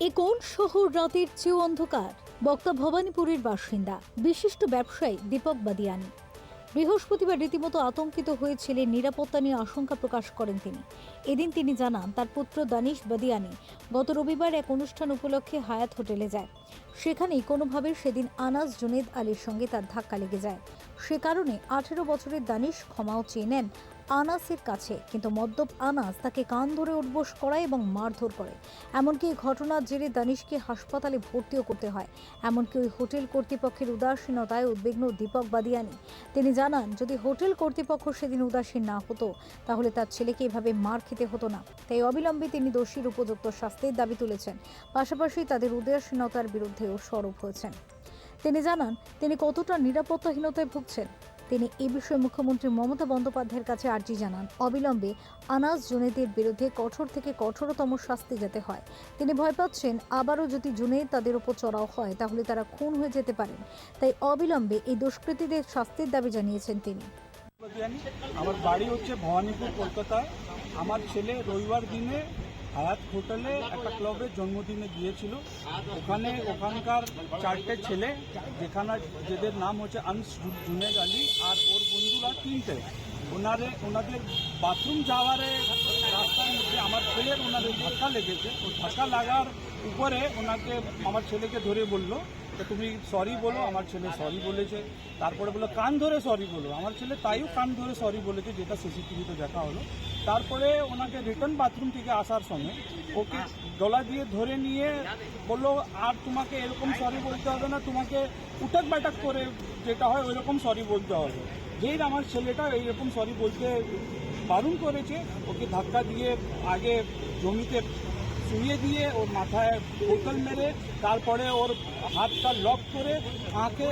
এ কোন শহর রাতের চেয়েও অন্ধকার? বক্তা ভবানীপুরের বাসিন্দা, বিশিষ্ট ব্যবসায়ী দীপক বাদিয়ানি। বৃহস্পতিবার রীতিমতো আতঙ্কিত হয়েছিলেন, নিরাপত্তা নিয়ে আশঙ্কা প্রকাশ করেন তিনি। এদিন তিনি জানান, তার পুত্র দানিশ বাদিয়ানি গত রবিবার এক অনুষ্ঠান উপলক্ষে হায়াত হোটেলে যায়। সেখানেই কোনোভাবে সেদিন আনাস জুনেদ আলীর সঙ্গে তার ধাক্কা লেগে যায়। সে কারণে আঠেরো বছরের দানিশ ক্ষমাও চেয়ে নেন আনাসের কাছে, কিন্তু মদ্যপ আনাস তাকে কান ধরে উঠবোস করায় এবং মারধর করে। এমনকি এই ঘটনার জেরে দানিশকে হাসপাতালে ভর্তিও করতে হয়। এমনকি ওই হোটেল কর্তৃপক্ষের উদাসীনতায় উদ্বিগ্ন দীপক বাদিয়ানি। তিনি জানান, যদি হোটেল কর্তৃপক্ষ সেদিন উদাসীন না হতো, তাহলে তার ছেলেকে এভাবে মার খেতে হতো না। তাই অবিলম্বে তিনি দোষীর উপযুক্ত শাস্তির দাবি তুলেছেন। পাশাপাশি তাদের উদাসীনতার বিরুদ্ধেও সরব হয়েছেন। তিনি জানান, তিনি কতটা নিরাপত্তাহীনতায় ভুগছেন। তিনি এ বিষয়ে মুখ্যমন্ত্রী মমতা বন্দ্যোপাধ্যায়ের কাছে আর্জি জানান। অবিলম্বে আনাস জুনেদের বিরুদ্ধে কঠোর থেকে কঠোরতম শাস্তি যেতে হয়। তিনি ভয় পাচ্ছেন, আবারও যদি জুনেদ তাদের উপর চড়াও হয়, তাহলে তারা খুন হয়ে যেতে পারেন। তাই অবিলম্বে এই দুষ্কৃতীদের শাস্তির দাবি জানিয়েছেন তিনি। আমার বাড়ি হচ্ছে ভবানীপুর, কলকাতায়। আমার ছেলে রবিবার দিনে হায়াত হোটেলে একটা ক্লাবের জন্মদিনে গিয়েছিল। ওখানে ওখানকার চারটে ছেলে, যেখানে যেদের নাম হচ্ছে আনস জুনেদ আলী আর ওর বন্ধুরা তিনটে। ওনারে, ওনাদের বাথরুম যাওয়ারে রাস্তার মধ্যে আমার ছেলের ওনাদের ধাক্কা লেগেছে। ও ধাক্কা লাগার উপরে ওনাকে, আমার ছেলেকে ধরে বলল তো তুমি সরি বলো, আমার ছেলে সরি বলেছে। তারপরে বলল, কান ধরে সরি বলো। আমার ছেলে তাইও কান ধরে সরি বলেছে, যেটা সিসিটিভিতে দেখা হলো। তারপরে ওনাকে রিটার্ন বাথরুম থেকে আসার সময় ওকে গলা দিয়ে ধরে নিয়ে বলল, আর তোমাকে এরকম সরি বলতে হবে না, তোমাকে উটাক বাটাক করে যেটা হয় ওইরকম সরি বলতে হবে। যেই আমার ছেলেটা এইরকম সরি বলতে বারণ করেছে, ওকে ধাক্কা দিয়ে আগে জমিতে শুয়ে দিয়ে ওর মাথায় বোতল মেরে, তারপরে ওর হাতটা লক করে আঁকে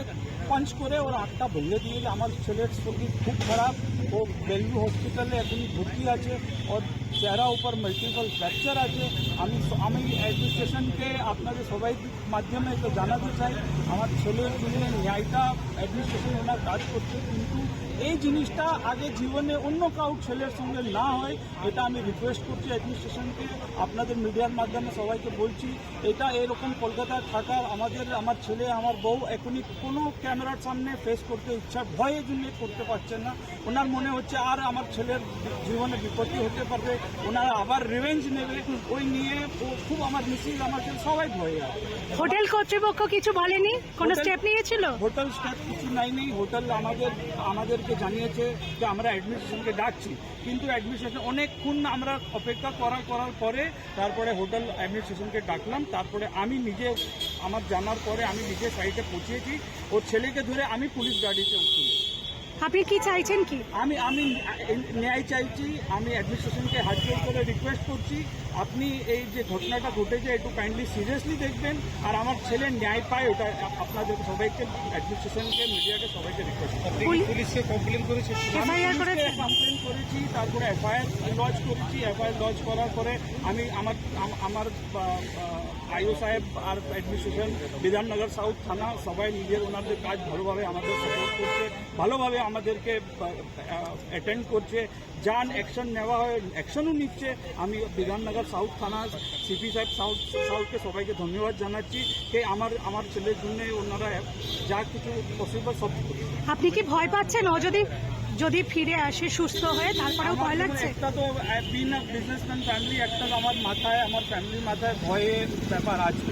পাঞ্চ করে ওর আঁকটা ভেঙে দিয়ে আমার ছেলের শরীর খুব খারাপ। ও বেলভি হসপিটালে এখন ভর্তি আছে। ওর চেহারা উপর মাল্টিপল ফ্র্যাকচার আছে। আমি আমি অ্যাডমিনিস্ট্রেশনকে আপনাদের সবাই মাধ্যমে তো জানাতে চাই। আমার ছেলের জন্য ন্যায়টা অ্যাডমিনিস্ট্রেশন ওনার কাজ করছে, কিন্তু এই জিনিসটা আগে জীবনে অন্য কাউ ছেলের সঙ্গে না হয়, এটা আমি রিকোয়েস্ট করছি অ্যাডমিনিস্ট্রেশনকে আপনাদের মিডিয়ার মাধ্যমে সবাইকে বলছি, এটা এরকম কলকাতায় থাকার আমাদের, আমার ছেলে, আমার বউ এখনই কোনো ক্যামেরার সামনে ফেস করতে ইচ্ছা ভয়ে জন্য করতে পারছেন না। ওনার মনে হচ্ছে আর আমার ছেলের জীবনে বিপত্তি হতে পারবে। ওনারা আবার রিভেঞ্জ নেবে। ওই নিয়ে খুব আমার মিসিস আমার ছেলে সবাই ভয়ে হোটেল কর্তৃপক্ষ কিছু বলেনি? কোনো স্টেপ নিয়েছিল? হোটেল স্টেপ কিছু নাই নেই হোটেল আমাদের আমাদেরকে জানিয়েছে যে আমরা অ্যাডমিনিস্ট্রেশনকে ডাকছি। কিন্তু অ্যাডমিনিস্ট্রেশন অনেকক্ষণ আমরা অপেক্ষা করার করার পরে তারপরে হোটেল অ্যাডমিনিস্ট্রেশনকে ডাকলাম। তারপরে আমি নিজে আমার জানার পরে আমি নিজে সাইটে পৌঁছেছি। ওর ছেলেকে ধরে আমি পুলিশ গাড়িতে উঠছি। আপনি কি চাইছেন কি? আমি আমি ন্যায় চাইছি আমি অ্যাডমিনিস্ট্রেশনকে হাত করে রিকোয়েস্ট করছি। আপনি এই যে ঘটনাটা ঘটেছে একটু কাইন্ডলি সিরিয়াসলি দেখবেন। আর আমার ছেলে ন্যায় পায় ওটা আপনাদের সবাইকে অ্যাডমিনিস্ট্রেশনকে মিডিয়াকে সবাইকে রিকোয়েস্ট পুলিশকে কমপ্লেন করেছি। করেছে? কমপ্লেন করেছি তারপরে এফআইআর লজ করেছি। এফআইআর লজ করার পরে আমি আমার আম- আমার আইও সাহেব আর অ্যাডমিনিস্ট্রেশন বিধাননগর সাউথ থানা সবাই নিজের ওনাদের কাজ ভালোভাবে আমাদের সাপোর্ট করছে। ভালোভাবে আমাদেরকে অ্যাটেন্ড করছে। যান অ্যাকশন নেওয়া হয় অ্যাকশনও নিচ্ছে। আমি বিধাননগর সাউথ থানা সিপি সাহেব সাউথ সাউথকে সবাইকে ধন্যবাদ জানাচ্ছি। যে আমার আমার ছেলের জন্য ওনারা যা কিছু পসিবল সব আপনি কি ভয় পাচ্ছেন? ও যদি যদি ফিরে আসে সুস্থ হয়ে তারপরেও ভয় লাগছে? একটা তো বিন বিজনেসম্যান ফ্যামিলি একটা তো আমার মাথায় আমার ফ্যামিলির মাথায় ভয়ের ব্যাপার আছে।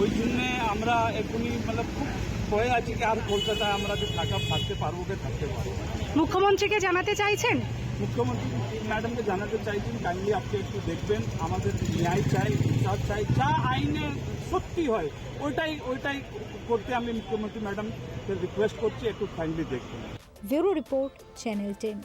ওই জন্যে আমরা এখনই মানে খুব ভয়ে আছি কি আর কলকাতায় আমরা যে থাকা থাকতে পারব কি থাকতে পারব মুখ্যমন্ত্রীকে জানাতে চাইছেন? মুখ্যমন্ত্রী ম্যাডামকে জানাতে চাইছেন? কাইন্ডলি আপনি একটু দেখবেন। আমাদের ন্যায় চাই বিচার চাই যা আইনে সত্যি হয় ওইটাই ওইটাই করতে আমি মুখ্যমন্ত্রী ম্যাডামকে রিকোয়েস্ট করছি একটু কাইন্ডলি দেখবেন। Bureau report channel ten.